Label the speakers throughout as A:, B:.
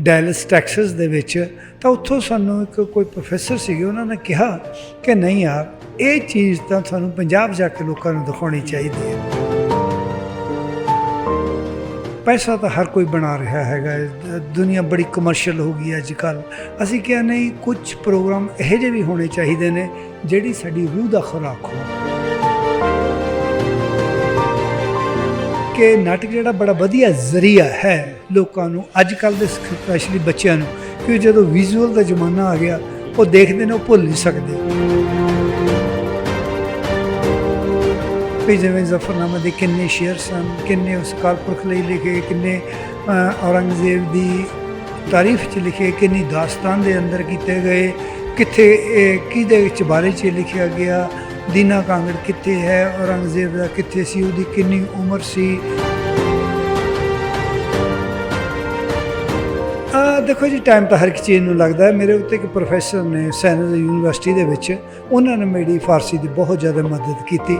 A: ਡੈਲਸ Texas ਦੇ ਵਿੱਚ, ਤਾਂ ਉੱਥੋਂ ਸਾਨੂੰ ਇੱਕ ਕੋਈ ਪ੍ਰੋਫੈਸਰ ਸੀਗੇ, ਉਹਨਾਂ ਨੇ ਕਿਹਾ ਕਿ ਨਹੀਂ ਯਾਰ, ਇਹ ਚੀਜ਼ ਤਾਂ ਤੁਹਾਨੂੰ ਪੰਜਾਬ ਜਾ ਕੇ ਲੋਕਾਂ ਨੂੰ ਦਿਖਾਉਣੀ ਚਾਹੀਦੀ ਹੈ। ਪੈਸਾ ਤਾਂ ਹਰ ਕੋਈ ਬਣਾ ਰਿਹਾ ਹੈਗਾ, ਦੁਨੀਆ ਬੜੀ ਕਮਰਸ਼ੀਅਲ ਹੋ ਗਈ ਹੈ ਅੱਜ ਕੱਲ ਅਸੀਂ ਕਿਹਾ, ਨਹੀਂ, ਕੁਝ ਪ੍ਰੋਗਰਾਮ ਇਹੋ ਜਿਹੇ ਵੀ ਹੋਣੇ ਚਾਹੀਦੇ ਨੇ, ਜਿਹੜੀ ਸਾਡੀ ਰੂਹ ਦਾ ਖੁਰਾਕ ਹੋਵੇ। ਕਿ ਨਾਟਕ ਜਿਹੜਾ ਬੜਾ ਵਧੀਆ ਜ਼ਰੀਆ ਹੈ ਲੋਕਾਂ ਨੂੰ, ਅੱਜ ਕੱਲ ਦੇ ਸਪੈਸ਼ਲੀ ਬੱਚਿਆਂ ਨੂੰ ਕਿ ਜਦੋਂ ਵਿਜ਼ੂਅਲ ਦਾ ਜ਼ਮਾਨਾ ਆ ਗਿਆ, ਉਹ ਦੇਖਦੇ ਨੇ, ਉਹ ਭੁੱਲ ਨਹੀਂ ਸਕਦੇ। ਵੀ ਜਿਵੇਂ ਜ਼ਫਰਨਾਮਾ ਦੇ ਕਿੰਨੇ ਸ਼ੇਰ ਸਨ, ਕਿੰਨੇ ਉਸ ਕਾਲਪੁਰਖ ਲਈ ਲਿਖੇ, ਕਿੰਨੇ ਔਰੰਗਜ਼ੇਬ ਦੀ ਤਾਰੀਫ ਚ ਲਿਖੇ, ਕਿੰਨੀ ਦਾਸਤਾਨ ਦੇ ਅੰਦਰ ਕੀਤੇ ਗਏ, ਕਿੱਥੇ, ਇਹ, ਕਿਹਦੇ ਵਿੱਚ ਬਾਰੇ ਚ ਲਿਖਿਆ ਗਿਆ ਦੀਨਾ ਕਾਂਗੜ ਕਿੱਥੇ ਹੈ, ਔਰੰਗਜ਼ੇਬ ਦਾ ਕਿੱਥੇ ਸੀ, ਉਹਦੀ ਕਿੰਨੀ ਉਮਰ ਸੀ? ਆ ਦੇਖੋ ਜੀ ਟਾਈਮ ਤਾਂ ਹਰ ਇੱਕ ਚੀਜ਼ ਨੂੰ ਲੱਗਦਾ ਹੈ। ਮੇਰੇ ਉੱਤੇ ਇੱਕ ਪ੍ਰੋਫੈਸਰ ਨੇ ਸੈਨਰ ਯੂਨੀਵਰਸਿਟੀ ਦੇ ਵਿੱਚ ਉਹਨਾਂ ਨੇ ਮੇਰੀ ਫਾਰਸੀ ਦੀ ਬਹੁਤ ਜ਼ਿਆਦਾ ਮਦਦ ਕੀਤੀ।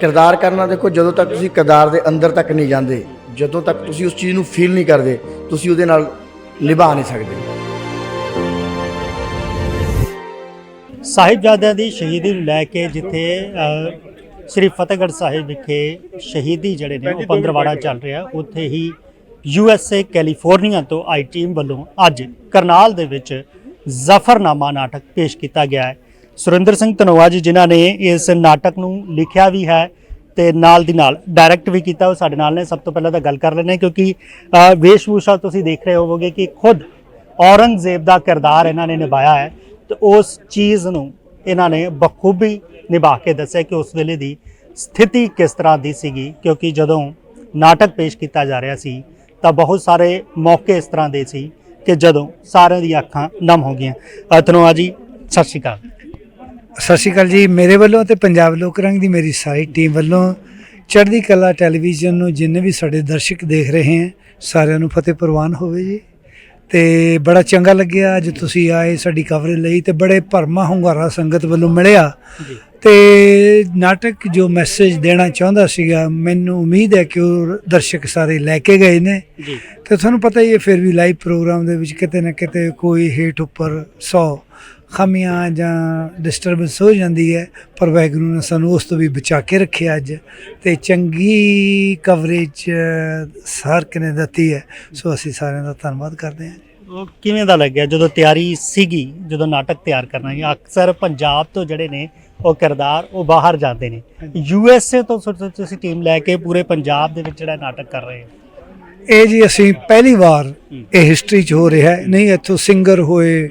B: ਕਿਰਦਾਰ ਕਰਨਾ ਦੇਖੋ, ਜਦੋਂ ਤੱਕ ਤੁਸੀਂ ਕਿਰਦਾਰ ਦੇ ਅੰਦਰ ਤੱਕ ਨਹੀਂ ਜਾਂਦੇ, ਜਦੋਂ ਤੱਕ ਤੁਸੀਂ ਉਸ ਚੀਜ਼ ਨੂੰ ਫੀਲ ਨਹੀਂ ਕਰਦੇ, ਤੁਸੀਂ ਉਹਦੇ ਨਾਲ ਨਿਭਾ ਨਹੀਂ ਸਕਦੇ।
C: ਸਾਹਿਬਜ਼ਾਦਿਆਂ ਦੀ ਸ਼ਹੀਦੀ ਨੂੰ ਲੈ ਕੇ ਜਿੱਥੇ ਸ੍ਰੀ ਫਤਿਹਗੜ੍ਹ ਸਾਹਿਬ ਵਿਖੇ ਸ਼ਹੀਦੀ ਜਿਹੜੇ ਨੇ ਉਹ ਪੰਦਰਵਾੜਾ ਚੱਲ ਰਿਹਾ। ਉੱਥੇ ਹੀ ਯੂ ਐਸ ਏ ਕੈਲੀਫੋਰਨੀਆ ਤੋਂ ਆਈ ਟੀਮ ਵੱਲੋਂ ਅੱਜ ਕਰਨਾਲ ਦੇ ਵਿੱਚ ਜ਼ਫਰਨਾਮਾ ਨਾਟਕ ਪੇਸ਼ ਕੀਤਾ ਗਿਆ ਹੈ। ਸੁਰਿੰਦਰ ਸਿੰਘ ਧਨੋਆ ਜੀ ਜਿਨ੍ਹਾਂ ਨੇ ਇਸ ਨਾਟਕ ਨੂੰ ਲਿਖਿਆ ਵੀ ਹੈ ਤੇ ਨਾਲ ਦੀ ਨਾਲ ਡਾਇਰੈਕਟ ਵੀ ਕੀਤਾ ਉਹ ਸਾਡੇ ਨਾਲ ਨੇ। ਸਭ ਤੋਂ ਪਹਿਲਾਂ ਤਾਂ ਗੱਲ ਕਰ ਹਾਂ ਕਿਉਂਕਿ ਵੇਸ਼ਭੂਸ਼ਾ ਤੁਸੀਂ ਦੇਖ ਰਹੇ ਹੋਵੋਗੇ ਕਿ ਖੁਦ ਔਰੰਗਜ਼ੇਬ ਦਾ ਕਿਰਦਾਰ ਇਹਨਾਂ ਨੇ ਨਿਭਾਇਆ ਹੈ। ਤੇ ਉਸ ਚੀਜ਼ ਨੂੰ ਇਹਨਾਂ ਨੇ ਬਖੂਬੀ ਨਿਭਾ ਕੇ ਦੱਸਿਆ ਕਿ ਉਸ ਵੇਲੇ ਦੀ ਸਥਿਤੀ ਕਿਸ ਤਰ੍ਹਾਂ ਦੀ ਸੀਗੀ ਕਿਉਂਕਿ ਜਦੋਂ ਨਾਟਕ ਪੇਸ਼ ਕੀਤਾ ਜਾ ਰਿਹਾ ਸੀ ਤਾਂ ਬਹੁਤ ਸਾਰੇ ਮੌਕੇ ਇਸ ਤਰ੍ਹਾਂ ਦੇ ਸੀ ਕਿ ਜਦੋਂ ਸਾਰਿਆਂ ਦੀਆਂ ਅੱਖਾਂ ਨਮ ਹੋ ਗਈਆਂ। ਅ, ਜੀ ਸਤਿ ਸ਼੍ਰੀ ਅਕਾਲ।
A: ਸਤਿ ਸ਼੍ਰੀ ਅਕਾਲ ਜੀ। ਮੇਰੇ ਵੱਲੋਂ ਤੇ ਪੰਜਾਬ ਲੋਕ ਰੰਗ ਦੀ ਮੇਰੀ ਸਾਰੀ ਟੀਮ ਵੱਲੋਂ ਚੜ੍ਹਦੀ ਕਲਾ ਟੈਲੀਵਿਜ਼ਨ ਨੂੰ ਜਿੰਨੇ ਵੀ ਸਾਡੇ ਦਰਸ਼ਕ ਦੇਖ ਰਹੇ ਹਨ ਸਾਰਿਆਂ ਨੂੰ ਫਤਿਹ ਪ੍ਰਵਾਨ ਹੋਵੇ ਜੀ। ਤੇ ਬੜਾ ਚੰਗਾ ਲੱਗਿਆ। ਅੱਜ ਤੁਸੀਂ ਆਏ ਸਾਡੀ ਕਵਰੇਜ ਲਈ ਤੇ ਬੜੇ ਭਰਮਾ ਹੁੰਗਾਰਾ ਸੰਗਤ ਵੱਲੋਂ ਮਿਲਿਆ। ਤੇ ਨਾਟਕ ਜੋ ਮੈਸੇਜ ਦੇਣਾ ਚਾਹੁੰਦਾ ਸੀਗਾ ਮੈਨੂੰ ਉਮੀਦ ਹੈ ਕਿ ਉਹ ਦਰਸ਼ਕ ਸਾਰੇ ਲੈ ਕੇ ਗਏ ਨੇ। ਤੇ ਤੁਹਾਨੂੰ ਪਤਾ ਹੀ ਹੈ ਫਿਰ ਵੀ ਲਾਈਵ ਪ੍ਰੋਗਰਾਮ ਦੇ ਵਿੱਚ ਕਿਤੇ ਨਾ ਕਿਤੇ ਕੋਈ ਹੇਠ ਉੱਪਰ 100 ਖਾਮੀਆਂ ਜਾਂ ਡਿਸਟਰਬੈਂਸ ਹੋ ਜਾਂਦੀ ਹੈ ਪਰ ਵਾਹਿਗੁਰੂ ਨੇ ਸਾਨੂੰ ਉਸ ਤੋਂ ਵੀ ਬਚਾ ਕੇ ਰੱਖਿਆ ਅੱਜ ਤੇ ਚੰਗੀ ਕਵਰੇਜ ਸਾਰ ਨੇ ਦਿੱਤੀ ਹੈ। ਸੋ ਅਸੀਂ ਸਾਰਿਆਂ ਦਾ ਧੰਨਵਾਦ ਕਰਦੇ ਹਾਂ।
C: ਉਹ ਕਿਵੇਂ ਦਾ ਲੱਗਿਆ? ਜਦੋਂ ਤਿਆਰੀ ਸੀਗੀ ਜਦੋਂ ਨਾਟਕ ਤਿਆਰ ਕਰਨਾ ਹੈ ਅਕਸਰ ਪੰਜਾਬ ਤੋਂ ਜਿਹੜੇ ਨੇ ਉਹ ਕਿਰਦਾਰ ਉਹ ਬਾਹਰ ਜਾਂਦੇ ਨੇ। ਯੂ ਐਸ ਏ ਤੋਂ ਤੁਸੀਂ ਟੀਮ ਲੈ ਕੇ ਪੂਰੇ ਪੰਜਾਬ ਦੇ ਵਿੱਚ ਜਿਹੜਾ ਨਾਟਕ ਕਰ ਰਹੇ ਹੋ?
A: ਇਹ ਜੀ ਅਸੀਂ ਪਹਿਲੀ ਵਾਰ ਇਹ ਹਿਸਟਰੀ 'ਚ ਹੋ ਰਿਹਾ ਹੈ। ਨਹੀਂ ਇੱਥੋਂ ਸਿੰਗਰ ਹੋਏ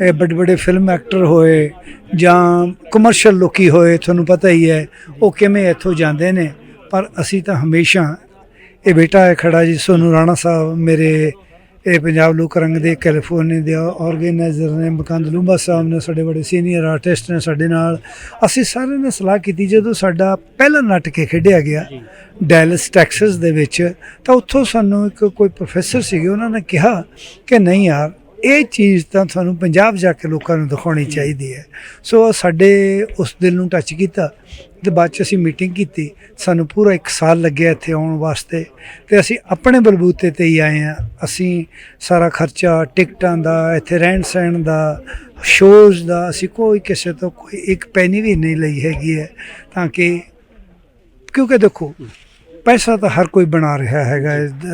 A: ਵੱਡੇ ਵੱਡੇ ਫਿਲਮ ਐਕਟਰ ਹੋਏ ਜਾਂ ਕਮਰਸ਼ੀਅਲ ਲੋਕੀ ਹੋਏ ਤੁਹਾਨੂੰ ਪਤਾ ਹੀ ਹੈ ਉਹ ਕਿਵੇਂ ਇੱਥੋਂ ਜਾਂਦੇ ਨੇ। ਪਰ ਅਸੀਂ ਤਾਂ ਹਮੇਸ਼ਾ ਇਹ ਬੇਟਾ ਹੈ ਖੜਾ ਜੀ ਸੋਨੂ ਰਾਣਾ ਸਾਹਿਬ ਮੇਰੇ ਇਹ ਪੰਜਾਬ ਲੋਕ ਰੰਗ ਦੇ ਕੈਲੀਫੋਰਨੀਆ ਦੇ ਆਰਗੇਨਾਈਜ਼ਰ ਨੇ ਮਕੰਦ ਲੂੰਬਾ ਸਾਹਿਬ ਨੇ ਸਾਡੇ ਬੜੇ ਸੀਨੀਅਰ ਆਰਟਿਸਟ ਨੇ ਸਾਡੇ ਨਾਲ। ਅਸੀਂ ਸਾਰਿਆਂ ਨੇ ਸਲਾਹ ਕੀਤੀ ਜਦੋਂ ਸਾਡਾ ਪਹਿਲਾ ਨਾਟਕ ਇਹ ਖੇਡਿਆ ਗਿਆ ਡੈਲਸ ਟੈਕਸਸ ਦੇ ਵਿੱਚ ਤਾਂ ਉੱਥੋਂ ਸਾਨੂੰ ਇੱਕ ਕੋਈ ਪ੍ਰੋਫੈਸਰ ਸੀਗੇ ਉਹਨਾਂ ਨੇ ਕਿਹਾ ਕਿ ਨਹੀਂ ਯਾਰ ਇਹ ਚੀਜ਼ ਤਾਂ ਤੁਹਾਨੂੰ ਪੰਜਾਬ ਜਾ ਕੇ ਲੋਕਾਂ ਨੂੰ ਦਿਖਾਉਣੀ ਚਾਹੀਦੀ ਹੈ। ਸੋ ਸਾਡੇ ਉਸ ਦਿਲ ਨੂੰ ਟੱਚ ਕੀਤਾ ਤੇ ਬਾਅਦ ਚ ਅਸੀਂ ਮੀਟਿੰਗ ਕੀਤੀ। ਸਾਨੂੰ ਪੂਰਾ 1 ਸਾਲ ਲੱਗਿਆ ਇੱਥੇ ਆਉਣ ਵਾਸਤੇ ਤੇ ਅਸੀਂ ਆਪਣੇ ਬਲਬੂਤੇ ਤੇ ਹੀ ਆਏ ਆ ਅਸੀਂ ਸਾਰਾ ਖਰਚਾ ਟਿਕਟਾਂ ਦਾ ਇੱਥੇ ਰਹਿਣ ਸਹਿਣ ਦਾ ਸ਼ੋਜ਼ ਦਾ ਅਸੀਂ ਕੋਈ ਕਿਸੇ ਤੋਂ ਕੋਈ ਇੱਕ ਪੈਨੀ ਵੀ ਨਹੀਂ ਲਈ ਹੈਗੀ ਹੈ। ਤਾਂ ਕਿ ਕਿਉਂਕਿ ਦੇਖੋ ਪੈਸਾ ਤਾਂ ਹਰ ਕੋਈ ਬਣਾ ਰਿਹਾ ਹੈਗਾ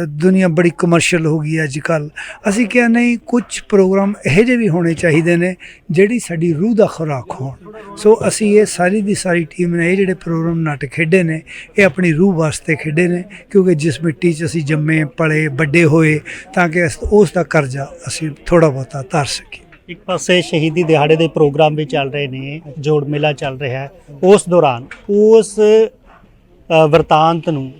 A: ਦੁਨੀਆ ਬੜੀ ਕਮਰਸ਼ੀਅਲ ਹੋ ਗਈ ਅੱਜ ਕੱਲ ਅਸੀਂ ਕਿਹਾ, ਨਹੀਂ, ਕੁਝ ਪ੍ਰੋਗਰਾਮ ਇਹੋ ਜਿਹੇ ਵੀ ਹੋਣੇ ਚਾਹੀਦੇ ਨੇ ਜਿਹੜੀ ਸਾਡੀ ਰੂਹ ਦਾ ਖੁਰਾਕ ਹੋਣ। ਸੋ ਅਸੀਂ ਇਹ ਸਾਰੀ ਦੀ ਸਾਰੀ ਟੀਮ ਨੇ ਇਹ ਜਿਹੜੇ ਪ੍ਰੋਗਰਾਮ ਨਾਟਕ ਖੇਡੇ ਨੇ, ਇਹ ਆਪਣੀ ਰੂਹ ਵਾਸਤੇ ਖੇਡੇ ਨੇ, ਕਿਉਂਕਿ ਜਿਸ ਮਿੱਟੀ 'ਚ ਅਸੀਂ ਜੰਮੇ, ਪਲੇ, ਵੱਡੇ ਹੋਏ, ਤਾਂ ਕਿ ਅਸ- ਉਸ ਦਾ ਕਰਜ਼ਾ ਅਸੀਂ ਥੋੜਾ ਬਹੁਤਾ ਤਾਰ ਸਕੀਏ।
C: ਇੱਕ ਪਾਸੇ ਸ਼ਹੀਦੀ ਦਿਹਾੜੇ ਦੇ ਪ੍ਰੋਗਰਾਮ ਵੀ ਚੱਲ ਰਹੇ ਨੇ, ਜੋੜ ਮੇਲਾ ਚੱਲ ਰਿਹਾ ਹੈ। ਉਸ ਦੌਰਾਨ ਉਸ ਵਰਤਾਂਤ ਨੂੰ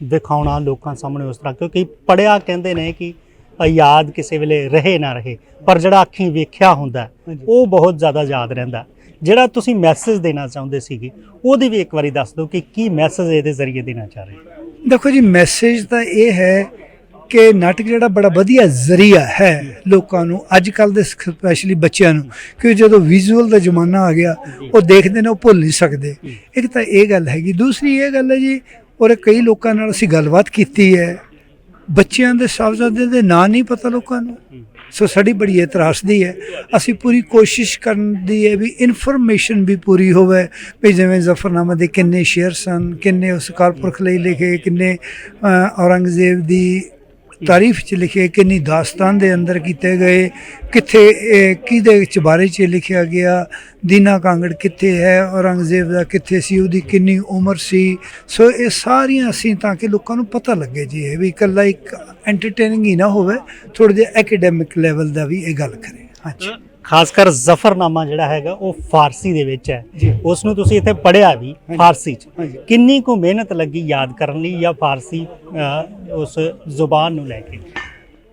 C: ਦਿਖਾਉਣਾ ਲੋਕਾਂ ਸਾਹਮਣੇ ਉਸ ਤਰ੍ਹਾਂ ਕਿਉਂਕਿ ਪੜਿਆ ਕਹਿੰਦੇ ਨੇ ਕਿ ਯਾਦ ਕਿਸੇ ਵੇਲੇ ਰਹੇ ਨਾ ਰਹੇ ਪਰ ਜਿਹੜਾ ਅੱਖੀਂ ਵੇਖਿਆ ਹੁੰਦਾ ਉਹ ਬਹੁਤ ਜ਼ਿਆਦਾ ਯਾਦ ਰਹਿੰਦਾ ਜਿਹੜਾ ਤੁਸੀਂ ਮੈਸੇਜ ਦੇਣਾ ਚਾਹੁੰਦੇ ਸੀਗੇ ਉਹਦੀ ਵੀ ਇੱਕ ਵਾਰੀ ਦੱਸ ਦਿਓ ਕਿ ਕੀ ਮੈਸੇਜ ਇਹਦੇ ਜ਼ਰੀਏ ਦੇਣਾ ਚਾਹ ਰਹੇ
A: ਦੇਖੋ ਜੀ ਮੈਸੇਜ ਤਾਂ ਇਹ ਹੈ ਕਿ ਨਾਟਕ ਜਿਹੜਾ ਬੜਾ ਵਧੀਆ ਜ਼ਰੀਆ ਹੈ ਲੋਕਾਂ ਨੂੰ ਅੱਜ ਕੱਲ ਦੇ ਸਪੈਸ਼ਲੀ ਬੱਚਿਆਂ ਨੂੰ ਕਿ ਜਦੋਂ ਵਿਜ਼ੂਅਲ ਦਾ ਜ਼ਮਾਨਾ ਆ ਗਿਆ, ਉਹ ਦੇਖਦੇ ਨੇ, ਉਹ ਭੁੱਲ ਨਹੀਂ ਸਕਦੇ। ਇੱਕ ਤਾਂ ਇਹ ਗੱਲ ਹੈਗੀ, ਦੂਸਰੀ ਇਹ ਗੱਲ ਹੈ ਜੀ, ਔਰ ਕਈ ਲੋਕਾਂ ਨਾਲ ਅਸੀਂ ਗੱਲਬਾਤ ਕੀਤੀ ਹੈ, ਬੱਚਿਆਂ ਦੇ ਸਾਹਿਬਜ਼ਾਦੇ ਦੇ ਨਾਂ ਨਹੀਂ ਪਤਾ ਲੋਕਾਂ ਨੂੰ। ਸੋ ਸਾਡੀ ਬੜੀ ਇਤਰਾਸਦੀ ਹੈ। ਅਸੀਂ ਪੂਰੀ ਕੋਸ਼ਿਸ਼ ਕਰਨ ਦੀ ਹੈ ਵੀ ਇਨਫੋਰਮੇਸ਼ਨ ਵੀ ਪੂਰੀ ਹੋਵੇ, ਵੀ ਜਿਵੇਂ ਜ਼ਫਰਨਾਮਾ ਦੇ ਕਿੰਨੇ ਸ਼ੇਅਰ ਸਨ, ਕਿੰਨੇ ਉਸ ਕਾਲਪੁਰਖ ਲਈ ਲਿਖੇ, ਕਿੰਨੇ ਔਰੰਗਜ਼ੇਬ ਦੀ ਤਾਰੀਫ ਚ ਲਿਖੇ ਕਿੰਨੀ ਦਾਸਤਾਨ ਦੇ ਅੰਦਰ ਕੀਤੇ ਗਏ। ਕਿੱਥੇ, ਇਹ ਕਿਹਦੇ ਚ ਬਾਰੇ ਚ ਲਿਖਿਆ ਗਿਆ? ਦੀਨਾ ਕਾਂਗੜ ਕਿੱਥੇ ਹੈ? ਔਰੰਗਜ਼ੇਬ ਦਾ ਕਿੱਥੇ ਸੀ? ਉਹਦੀ ਕਿੰਨੀ ਉਮਰ ਸੀ? ਸੋ ਇਹ ਸਾਰੀਆਂ ਅਸੀਂ ਤਾਂ ਕਿ ਲੋਕਾਂ ਨੂੰ ਪਤਾ ਲੱਗੇ ਜੀ ਇਹ ਵੀ ਇਕੱਲਾ ਇੱਕ ਐਂਟਰਟੇਨਿੰਗ ਹੀ ਨਾ ਹੋਵੇ ਥੋੜਾ ਜਿਹਾ ਐਕੈਡੈਮਿਕ ਲੈਵਲ ਦਾ ਵੀ ਇਹ ਗੱਲ ਕਰੇ। ਹਾਂਜੀ।
C: ਖਾਸ ਕਰ ਜ਼ਫਰਨਾਮਾ ਜਿਹੜਾ ਹੈਗਾ ਉਹ ਫਾਰਸੀ ਦੇ ਵਿੱਚ ਹੈ। ਉਸ ਨੂੰ ਤੁਸੀਂ ਇੱਥੇ ਪੜ੍ਹਿਆ ਵੀ ਫਾਰਸੀ ਚ। ਕਿੰਨੀ ਕੁ ਮਿਹਨਤ ਲੱਗੀ ਯਾਦ ਕਰਨ ਲਈ ਜਾਂ ਫਾਰਸੀ ਉਸ ਜ਼ੁਬਾਨ ਨੂੰ ਲੈ ਕੇ?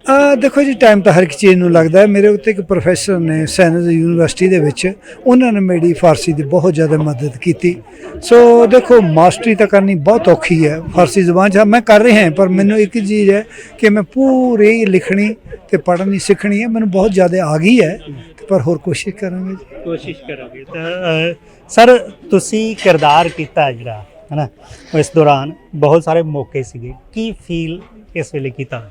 A: ਆ ਦੇਖੋ ਜੀ ਟਾਈਮ ਤਾਂ ਹਰ ਇੱਕ ਚੀਜ਼ ਨੂੰ ਲੱਗਦਾ ਹੈ। ਮੇਰੇ ਉੱਤੇ ਇੱਕ ਪ੍ਰੋਫੈਸਰ ਨੇ ਸੈਨਜ਼ ਯੂਨੀਵਰਸਿਟੀ ਦੇ ਵਿੱਚ ਉਹਨਾਂ ਨੇ ਮੇਰੀ ਫਾਰਸੀ ਦੀ ਬਹੁਤ ਜ਼ਿਆਦਾ ਮਦਦ ਕੀਤੀ। ਸੋ ਦੇਖੋ ਮਾਸਟਰੀ ਤਾਂ ਕਰਨੀ ਬਹੁਤ ਔਖੀ ਹੈ ਫਾਰਸੀ ਜ਼ੁਬਾਨ 'ਚ। ਮੈਂ ਕਰ ਰਿਹਾ ਹਾਂ ਪਰ ਮੈਨੂੰ ਇੱਕ ਚੀਜ਼ ਹੈ ਕਿ ਮੈਂ ਪੂਰੀ ਲਿਖਣੀ ਤੇ ਪੜ੍ਹਨੀ ਸਿੱਖਣੀ ਹੈ। ਮੈਨੂੰ ਬਹੁਤ ਜ਼ਿਆਦਾ ਆ ਗਈ ਹੈ। ਪਰ ਹੋਰ ਕੋਸ਼ਿਸ਼ ਕਰਾਂਗੇ ਜੀ।
C: ਕੋਸ਼ਿਸ਼ ਕਰਾਂਗੇ। ਤਾਂ ਸਰ ਤੁਸੀਂ ਕਿਰਦਾਰ ਕੀਤਾ ਹੈ ਜਿਹੜਾ ਹਨਾ? ਇਸ ਦੌਰਾਨ ਬਹੁਤ ਸਾਰੇ ਮੌਕੇ ਸੀਗੇ। ਕੀ ਫੀਲ ਇਸ ਵੇਲੇ ਕੀਤਾ?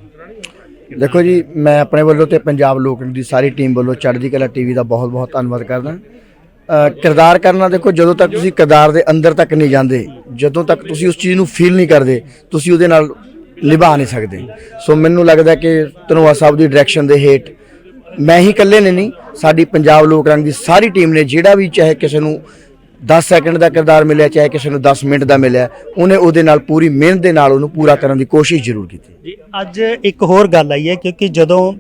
B: ਦੇਖੋ ਜੀ ਮੈਂ ਆਪਣੇ ਵੱਲੋਂ ਤੇ ਪੰਜਾਬ ਲੋਕ ਦੀ ਸਾਰੀ ਟੀਮ ਵੱਲੋਂ ਚੜ੍ਹਦੀ ਕਲਾ ਟੀਵੀ ਦਾ ਬਹੁਤ ਬਹੁਤ ਧੰਨਵਾਦ ਕਰਦਾ। ਕਿਰਦਾਰ ਕਰਨਾ ਦੇਖੋ ਜਦੋਂ ਤੱਕ ਤੁਸੀਂ ਕਿਰਦਾਰ ਦੇ ਅੰਦਰ ਤੱਕ ਨਹੀਂ ਜਾਂਦੇ ਜਦੋਂ ਤੱਕ ਤੁਸੀਂ ਉਸ ਚੀਜ਼ ਨੂੰ ਫੀਲ ਨਹੀਂ ਕਰਦੇ ਤੁਸੀਂ ਉਹਦੇ ਨਾਲ ਨਿਭਾ ਨਹੀਂ ਸਕਦੇ। ਸੋ ਮੈਨੂੰ ਲੱਗਦਾ ਕਿ ਧਨੋਆ ਸਾਹਿਬ ਦੀ ਡਾਇਰੈਕਸ਼ਨ ਦੇ ਹੇਠ ਮੈਂ ਹੀ ਇਕੱਲੇ ਨੇ ਨਹੀਂ, ਸਾਡੀ ਪੰਜਾਬ ਲੋਕ ਰੰਗ ਦੀ ਸਾਰੀ ਟੀਮ ਨੇ ਜਿਹੜਾ ਵੀ ਚਾਹੇ ਕਿਸੇ ਨੂੰ 10 ਸੈਕਿੰਡ ਦਾ ਕਿਰਦਾਰ ਮਿਲਿਆ, ਚਾਹੇ ਕਿਸੇ ਨੂੰ 10 ਮਿੰਟ ਦਾ ਮਿਲਿਆ, ਉਹਨੇ ਉਹਦੇ ਨਾਲ ਪੂਰੀ ਮਿਹਨਤ ਦੇ ਨਾਲ ਉਹਨੂੰ ਪੂਰਾ ਕਰਨ ਦੀ ਕੋਸ਼ਿਸ਼ ਜ਼ਰੂਰ ਕੀਤੀ।
C: ਜੀ, ਅੱਜ ਇੱਕ ਹੋਰ ਗੱਲ ਆਈ ਹੈ ਕਿਉਂਕਿ ਜਦੋਂ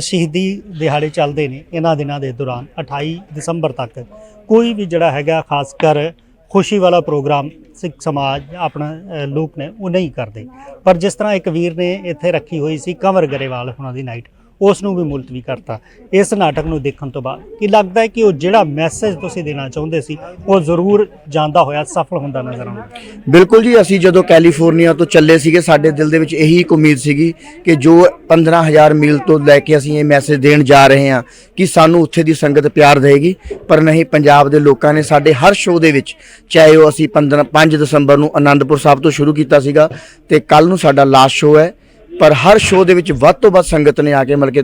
C: ਸ਼ਹੀਦੀ ਦਿਹਾੜੇ ਚੱਲਦੇ ਨੇ ਇਹਨਾਂ ਦਿਨਾਂ ਦੇ ਦੌਰਾਨ 28 ਦਸੰਬਰ ਤੱਕ, ਕੋਈ ਵੀ ਜਿਹੜਾ ਹੈਗਾ ਖਾਸ ਕਰ ਖੁਸ਼ੀ ਵਾਲਾ ਪ੍ਰੋਗਰਾਮ ਸਿੱਖ ਸਮਾਜ, ਆਪਣਾ ਲੋਕ ਨੇ, ਉਹ ਨਹੀਂ ਕਰਦੇ। ਪਰ ਜਿਸ ਤਰ੍ਹਾਂ ਇੱਕ ਵੀਰ ਨੇ ਇੱਥੇ ਰੱਖੀ ਹੋਈ ਸੀ, ਕੰਵਰ ਗਰੇਵਾਲ, ਉਹਨਾਂ ਦੀ ਨਾਈਟ ਉਸ ਨੂੰ ਵੀ ਮੁਲਤਵੀ ਕਰਤਾ। ਇਸ ਨਾਟਕ ਨੂੰ ਦੇਖਣ ਤੋਂ ਬਾਅਦ ਕੀ ਲੱਗਦਾ ਹੈ ਕਿ ਉਹ ਜਿਹੜਾ ਮੈਸੇਜ ਤੁਸੀਂ ਦੇਣਾ ਚਾਹੁੰਦੇ ਸੀ, ਉਹ ਜ਼ਰੂਰ ਜਾਂਦਾ ਹੋਇਆ, ਸਫਲ ਹੁੰਦਾ ਨਜ਼ਰ ਆਉਂਦਾ
B: ਬਿਲਕੁਲ ਜੀ, ਅਸੀਂ ਜਦੋਂ ਕੈਲੀਫੋਰਨੀਆ ਤੋਂ ਚੱਲੇ ਸੀਗੇ, ਸਾਡੇ ਦਿਲ ਦੇ ਵਿੱਚ ਇਹੀ ਇੱਕ ਉਮੀਦ ਸੀਗੀ ਕਿ ਜੋ 15000 ਮੀਲ ਤੋਂ ਲੈ ਕੇ ਅਸੀਂ ਇਹ ਮੈਸੇਜ ਦੇਣ ਜਾ ਰਹੇ ਹਾਂ, ਕਿ ਸਾਨੂੰ ਉੱਥੇ ਦੀ ਸੰਗਤ ਪਿਆਰ ਦੇਗੀ ਪਰ ਨਹੀਂ, ਪੰਜਾਬ ਦੇ ਲੋਕਾਂ ਨੇ ਸਾਡੇ ਹਰ ਸ਼ੋਅ ਦੇ ਵਿੱਚ, ਚਾਹੇ ਉਹ ਅਸੀਂ 15 5 ਦਸੰਬਰ ਨੂੰ ਆਨੰਦਪੁਰ ਸਾਹਿਬ ਤੋਂ ਸ਼ੁਰੂ ਕੀਤਾ ਸੀਗਾ, ਤੇ ਕੱਲ ਨੂੰ ਸਾਡਾ ਲਾਸਟ ਸ਼ੋਅ ਹੈ। ਪਰ ਹਰ ਸ਼ੋਅ ਦੇ ਵਿੱਚ ਵੱਧ ਤੋਂ ਵੱਧ ਸੰਗਤ ਨੇ ਆ ਕੇ ਮਤਲਬ ਕਿ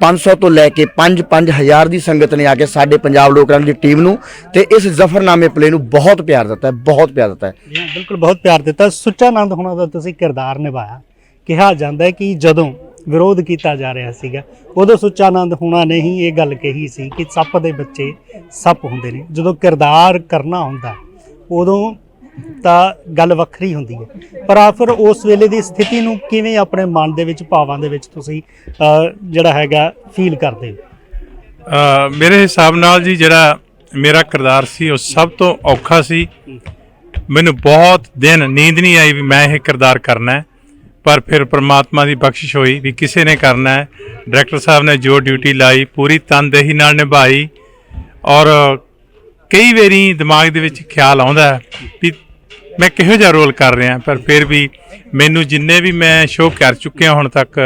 B: 500 ਤੋਂ ਲੈ ਕੇ 5 5000 ਦੀ ਸੰਗਤ ਨੇ ਆ ਕੇ ਸਾਡੇ ਪੰਜਾਬ ਲੋਕਾਂ ਦੀ ਟੀਮ ਨੂੰ ਤੇ ਇਸ ਜ਼ਫਰਨਾਮੇ ਪਲੇ ਨੂੰ ਬਹੁਤ ਪਿਆਰ ਦਿੱਤਾ ਹੈ, ਬਹੁਤ ਪਿਆਰ ਦਿੱਤਾ ਹੈ।
C: ਬਿਲਕੁਲ ਬਹੁਤ ਪਿਆਰ ਦਿੱਤਾ। ਸੁੱਚਾ ਨੰਦ ਹੁਣਾਂ ਦਾ ਤੁਸੀਂ ਕਿਰਦਾਰ ਨਿਭਾਇਆ। ਕਿਹਾ ਜਾਂਦਾ ਹੈ ਕਿ ਜਦੋਂ ਵਿਰੋਧ ਕੀਤਾ ਜਾ ਰਿਹਾ ਸੀਗਾ, ਉਦੋਂ ਸੁੱਚਾ ਨੰਦ ਹੁਣਾਂ ਨੇ ਹੀ ਇਹ ਗੱਲ ਕਹੀ ਸੀ ਕਿ ਸੱਪ ਦੇ ਬੱਚੇ ਸੱਪ ਹੁੰਦੇ ਨੇ। ਜਦੋਂ ਕਿਰਦਾਰ ਕਰਨਾ ਹੁੰਦਾ, ਉਦੋਂ ਤਾਂ ਗੱਲ ਵੱਖਰੀ ਹੁੰਦੀ ਹੈ। ਪਰ ਆ ਫਿਰ ਉਸ ਵੇਲੇ ਦੀ ਸਥਿਤੀ ਨੂੰ ਕਿਵੇਂ ਆਪਣੇ ਮਨ ਦੇ ਵਿੱਚ, ਭਾਵਾਂ ਦੇ ਵਿੱਚ ਤੁਸੀਂ ਜਿਹੜਾ ਹੈਗਾ ਫੀਲ ਕਰਦੇ ਹੋ?
D: ਮੇਰੇ ਹਿਸਾਬ ਨਾਲ ਜੀ ਜਿਹੜਾ ਮੇਰਾ ਕਿਰਦਾਰ ਸੀ, ਉਹ ਸਭ ਤੋਂ ਔਖਾ ਸੀ। ਮੈਨੂੰ ਬਹੁਤ ਦਿਨ ਨੀਂਦ ਨਹੀਂ ਆਈ ਵੀ ਮੈਂ ਇਹ ਕਿਰਦਾਰ ਕਰਨਾ ਹੈ। ਪਰ ਫਿਰ ਪ੍ਰਮਾਤਮਾ ਦੀ ਬਖਸ਼ਿਸ਼ ਹੋਈ ਵੀ ਕਿਸੇ ਨੇ ਕਰਨਾ ਹੈ। ਡਾਇਰੈਕਟਰ ਸਾਹਿਬ ਨੇ ਜੋ ਡਿਊਟੀ ਲਾਈ, ਪੂਰੀ ਤਨਦੇਹੀ ਨਾਲ ਨਿਭਾਈ। ਔਰ ਕਈ ਵਾਰੀ ਦਿਮਾਗ ਦੇ ਵਿੱਚ ਖਿਆਲ ਆਉਂਦਾ ਵੀ ਮੈਂ ਕਿਹੋ ਜਿਹਾ ਰੋਲ ਕਰ ਰਿਹਾ, ਪਰ ਫਿਰ ਵੀ ਮੈਨੂੰ ਜਿੰਨੇ ਵੀ ਮੈਂ ਸ਼ੋਅ ਕਰ ਚੁੱਕਿਆ ਹੁਣ ਤੱਕ,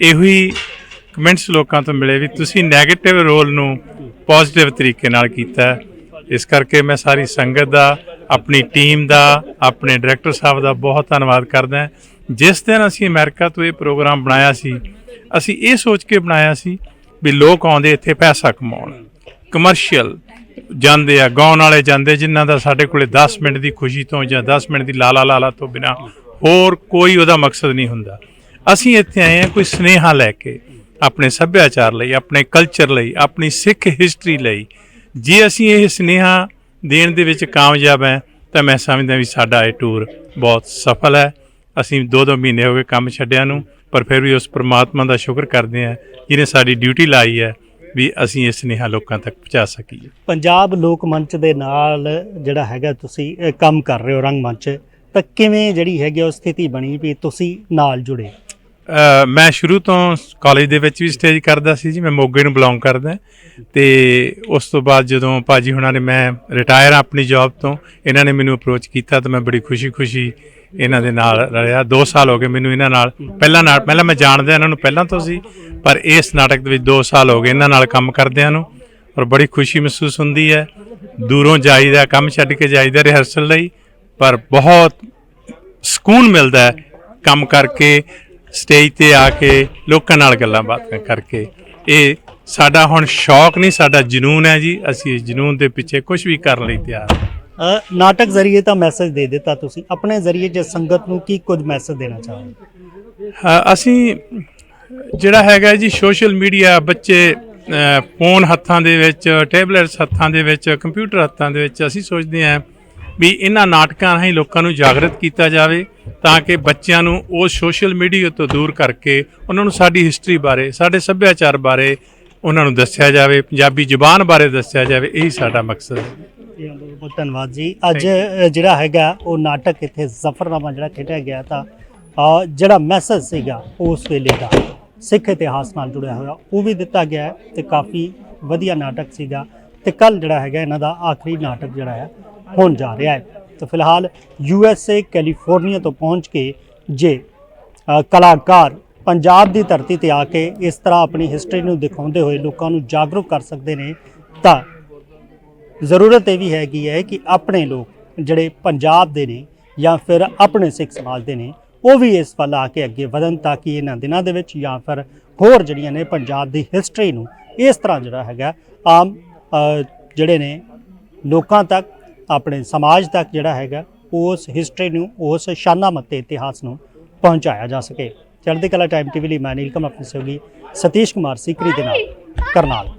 D: ਇਹੋ ਹੀ ਕਮੈਂਟਸ ਲੋਕਾਂ ਤੋਂ ਮਿਲੇ ਵੀ ਤੁਸੀਂ 네ਗੇਟਿਵ ਰੋਲ ਨੂੰ ਪੋਜ਼ਿਟਿਵ ਤਰੀਕੇ ਨਾਲ ਕੀਤਾ ਇਸ ਕਰਕੇ ਮੈਂ ਸਾਰੀ ਸੰਗਤ ਦਾ, ਆਪਣੀ ਟੀਮ ਦਾ, ਆਪਣੇ ਡਾਇਰੈਕਟਰ ਸਾਹਿਬ ਦਾ ਬਹੁਤ ਧੰਨਵਾਦ ਕਰਦਾ ਜਿਸ ਦਿਨ ਅਸੀਂ ਅਮਰੀਕਾ ਤੋਂ ਇਹ ਪ੍ਰੋਗਰਾਮ ਬਣਾਇਆ ਸੀ, ਅਸੀਂ ਇਹ ਸੋਚ ਕੇ ਬਣਾਇਆ ਸੀ ਵੀ ਲੋਕ ਆਉਂਦੇ ਇੱਥੇ ਪੈਸਾ ਕਮਾਉਣ ਕਮਰਸ਼ੀਅਲ ਜਾਂਦੇ ਆ, ਗਾਉਣ ਵਾਲੇ ਜਾਂਦੇ, ਜਿਨ੍ਹਾਂ ਦਾ ਸਾਡੇ ਕੋਲੇ 10 ਮਿੰਟ ਦੀ ਖੁਸ਼ੀ ਤੋਂ ਜਾਂ 10 ਮਿੰਟ ਦੀ ਲਾਲਾ ਲਾਲਾ ਤੋਂ ਬਿਨਾ ਹੋਰ ਕੋਈ ਉਹਦਾ ਮਕਸਦ ਨਹੀਂ ਹੁੰਦਾ। ਅਸੀਂ ਇੱਥੇ ਆਏ ਹਾਂ ਕੋਈ ਸਨੇਹਾ ਲੈ ਕੇ ਆਪਣੇ ਸੱਭਿਆਚਾਰ ਲਈ, ਆਪਣੇ ਕਲਚਰ ਲਈ, ਆਪਣੀ ਸਿੱਖ ਹਿਸਟਰੀ ਲਈ। ਜੇ ਅਸੀਂ ਇਹ ਸਨੇਹਾ ਦੇਣ ਦੇ ਵਿੱਚ ਕਾਮਯਾਬ ਹੈ, ਤਾਂ ਮੈਂ ਸਮਝਦਾ ਵੀ ਸਾਡਾ ਇਹ ਟੂਰ ਬਹੁਤ ਸਫਲ ਹੈ। ਅਸੀਂ ਦੋ ਦੋ ਮਹੀਨੇ ਹੋ ਗਏ ਕੰਮ ਛੱਡਿਆਂ ਨੂੰ, ਪਰ ਫਿਰ ਵੀ ਉਸ ਪ੍ਰਮਾਤਮਾ ਦਾ ਸ਼ੁਕਰ ਕਰਦੇ ਹਾਂ, ਜਿਹਨੇ ਸਾਡੀ ਡਿਊਟੀ ਲਾਈ ਹੈ। ਵੀ ਅਸੀਂ ਇਹ ਸੁਨੇਹਾ ਲੋਕਾਂ ਤੱਕ ਪਹੁੰਚਾ ਸਕੀਏ।
C: ਪੰਜਾਬ ਲੋਕ ਮੰਚ ਦੇ ਨਾਲ ਜਿਹੜਾ ਹੈਗਾ ਤੁਸੀਂ ਕੰਮ ਕਰ ਰਹੇ ਹੋ ਰੰਗ ਮੰਚ ਤਾਂ ਕਿਵੇਂ ਜਿਹੜੀ ਹੈਗੀ ਉਹ ਸਥਿਤੀ ਬਣੀ ਵੀ ਤੁਸੀਂ ਨਾਲ ਜੁੜੇ?
D: ਮੈਂ ਸ਼ੁਰੂ ਤੋਂ ਕਾਲਜ ਦੇ ਵਿੱਚ ਵੀ ਸਟੇਜ ਕਰਦਾ ਸੀ ਜੀ ਮੈਂ ਮੋਗੇ ਨੂੰ ਬਿਲੋਂਗ ਕਰਦਾ। ਤੇ ਉਸ ਤੋਂ ਬਾਅਦ ਜਦੋਂ ਭਾਜੀ ਹੁਣਾਂ ਨੇ ਮੈਂ ਰਿਟਾਇਰ ਆਪਣੀ ਜੌਬ ਤੋਂ ਇਹਨਾਂ ਨੇ ਮੈਨੂੰ ਅਪਰੋਚ ਕੀਤਾ ਤਾਂ ਮੈਂ ਬੜੀ ਖੁਸ਼ੀ-ਖੁਸ਼ੀ ਇਹਨਾਂ ਦੇ ਨਾਲ ਰਲਿਆ। 2 ਸਾਲ ਹੋ ਗਏ ਮੈਨੂੰ ਇਹਨਾਂ ਨਾਲ। ਪਹਿਲਾਂ ਨਾਲ ਪਹਿਲਾਂ ਮੈਂ ਜਾਣਦਾ ਇਹਨਾਂ ਨੂੰ ਪਹਿਲਾਂ ਤੋਂ ਸੀ, ਪਰ ਇਸ ਨਾਟਕ ਦੇ ਵਿੱਚ 2 ਸਾਲ ਹੋ ਗਏ ਇਹਨਾਂ ਨਾਲ ਕੰਮ ਕਰਦਿਆਂ ਨੂੰ, ਔਰ ਬੜੀ ਖੁਸ਼ੀ ਮਹਿਸੂਸ ਹੁੰਦੀ ਹੈ। ਦੂਰੋਂ ਜਾਈਦਾ, ਕੰਮ ਛੱਡ ਕੇ ਜਾਈਦਾ ਰਿਹਰਸਲ ਲਈ, ਪਰ ਬਹੁਤ ਸਕੂਨ ਮਿਲਦਾ ਹੈ ਕੰਮ ਕਰਕੇ, ਸਟੇਜ ਤੇ ਆ ਕੇ ਲੋਕਾਂ ਨਾਲ ਗੱਲਾਂ ਬਾਤਾਂ ਕਰਕੇ। ਇਹ ਸਾਡਾ ਹੁਣ ਸ਼ੌਕ ਨਹੀਂ, ਸਾਡਾ ਜਨੂਨ ਹੈ ਜੀ। ਅਸੀਂ ਇਸ ਜਨੂਨ ਦੇ ਪਿੱਛੇ ਕੁਝ ਵੀ ਕਰਨ ਲਈ ਤਿਆਰ ਹਾਂ।
C: ਨਾਟਕ ਜ਼ਰੀਏ ਤਾਂ ਮੈਸੇਜ ਦੇ ਦਿੱਤਾ ਤੁਸੀਂ। ਆਪਣੇ ਜ਼ਰੀਏ ਜੇ ਸੰਗਤ ਨੂੰ ਕੀ ਕੁਝ ਮੈਸੇਜ ਦੇਣਾ ਚਾਹੋਗੇ?
D: ਅਸੀਂ ਜਿਹੜਾ ਹੈਗਾ ਜੀ ਸੋਸ਼ਲ ਮੀਡੀਆ ਬੱਚੇ ਫੋਨ ਹੱਥਾਂ ਦੇ ਵਿੱਚ ਟੈਬਲੇਟਸ ਹੱਥਾਂ ਦੇ ਵਿੱਚ ਕੰਪਿਊਟਰ ਹੱਥਾਂ ਦੇ ਵਿੱਚ ਅਸੀਂ ਸੋਚਦੇ ਹਾਂ ਵੀ ਇਹਨਾਂ ਨਾਟਕਾਂ ਰਾਹੀਂ ਲੋਕਾਂ ਨੂੰ ਜਾਗਰਤ ਕੀਤਾ ਜਾਵੇ ਤਾਂ ਕਿ ਬੱਚਿਆਂ ਨੂੰ ਉਹ ਸੋਸ਼ਲ ਮੀਡੀਆ ਤੋਂ ਦੂਰ ਕਰਕੇ ਉਹਨਾਂ ਨੂੰ ਸਾਡੀ ਹਿਸਟਰੀ ਬਾਰੇ, ਸਾਡੇ ਸੱਭਿਆਚਾਰ ਬਾਰੇ ਉਹਨਾਂ ਨੂੰ ਦੱਸਿਆ ਜਾਵੇ, ਪੰਜਾਬੀ ਜ਼ੁਬਾਨ ਬਾਰੇ ਦੱਸਿਆ ਜਾਵੇ, ਇਹੀ ਸਾਡਾ ਮਕਸਦ ਹੈ।
C: ਬਹੁਤ ਬਹੁਤ ਧੰਨਵਾਦ ਜੀ। ਅੱਜ ਜਿਹੜਾ ਹੈਗਾ ਉਹ ਨਾਟਕ ਇੱਥੇ ਜ਼ਫਰਨਾਮਾ ਜਿਹੜਾ ਖੇਡਿਆ ਗਿਆ ਤਾਂ ਜਿਹੜਾ ਮੈਸੇਜ ਸੀਗਾ ਉਸ ਵੇਲੇ ਦਾ ਸਿੱਖ ਇਤਿਹਾਸ ਨਾਲ ਜੁੜਿਆ ਹੋਇਆ ਉਹ ਵੀ ਦਿੱਤਾ ਗਿਆ ਤੇ ਕਾਫੀ ਵਧੀਆ ਨਾਟਕ ਸੀਗਾ। ਤੇ ਕੱਲ ਜਿਹੜਾ ਹੈਗਾ ਇਹਨਾਂ ਦਾ ਆਖਰੀ ਨਾਟਕ ਜਿਹੜਾ ਹੈ ਹੋਣ ਜਾ ਰਿਹਾ ਹੈ। ਤਾਂ ਫਿਲਹਾਲ ਯੂ ਐਸ ਏ ਕੈਲੀਫੋਰਨੀਆ ਤੋਂ ਪਹੁੰਚ ਕੇ ਜੇ ਕਲਾਕਾਰ ਪੰਜਾਬ ਦੀ ਧਰਤੀ ਤੇ ਆ ਕੇ ਇਸ ਤਰ੍ਹਾਂ ਆਪਣੀ ਹਿਸਟਰੀ ਨੂੰ ਦਿਖਾਉਂਦੇ ਹੋਏ ਲੋਕਾਂ ਨੂੰ ਜਾਗਰੂਕ ਕਰ ਸਕਦੇ ਨੇ ਤਾਂ ਜ਼ਰੂਰਤ ਇਹ ਵੀ ਹੈਗੀ ਹੈ ਕਿ ਆਪਣੇ ਲੋਕ ਜਿਹੜੇ ਪੰਜਾਬ ਦੇ ਨੇ ਜਾਂ ਫਿਰ ਆਪਣੇ ਸਿੱਖ ਸਮਾਜ ਦੇ ਨੇ ਉਹ ਵੀ ਇਸ ਵੱਲ ਆ ਕੇ ਅੱਗੇ ਵਧਣ ਤਾਂ ਕਿ ਇਹਨਾਂ ਦਿਨਾਂ ਦੇ ਵਿੱਚ ਜਾਂ ਫਿਰ ਹੋਰ ਜਿਹੜੀਆਂ ਨੇ ਪੰਜਾਬ ਦੀ ਹਿਸਟਰੀ ਨੂੰ ਇਸ ਤਰ੍ਹਾਂ ਜਿਹੜਾ ਹੈਗਾ ਆਮ ਜਿਹੜੇ ਨੇ ਲੋਕਾਂ ਤੱਕ ਆਪਣੇ ਸਮਾਜ ਤੱਕ ਜਿਹੜਾ ਹੈਗਾ ਉਸ ਹਿਸਟਰੀ ਨੂੰ ਉਸ ਸ਼ਾਨਾਮਤ ਤੇ ਇਤਿਹਾਸ ਨੂੰ ਪਹੁੰਚਾਇਆ ਜਾ ਸਕੇ। ਚੜ੍ਹਦੀ ਕਲਾ ਟਾਈਮ ਟੀਵੀ ਲਈ ਮੈਂ ਨੀਲਕਮ ਆਪਣੀ ਸਹਿਯੋਗੀ ਸਤੀਸ਼ ਕੁਮਾਰ ਸੀਕਰੀ ਦੇ ਨਾਲ ਕਰਨਾਲ।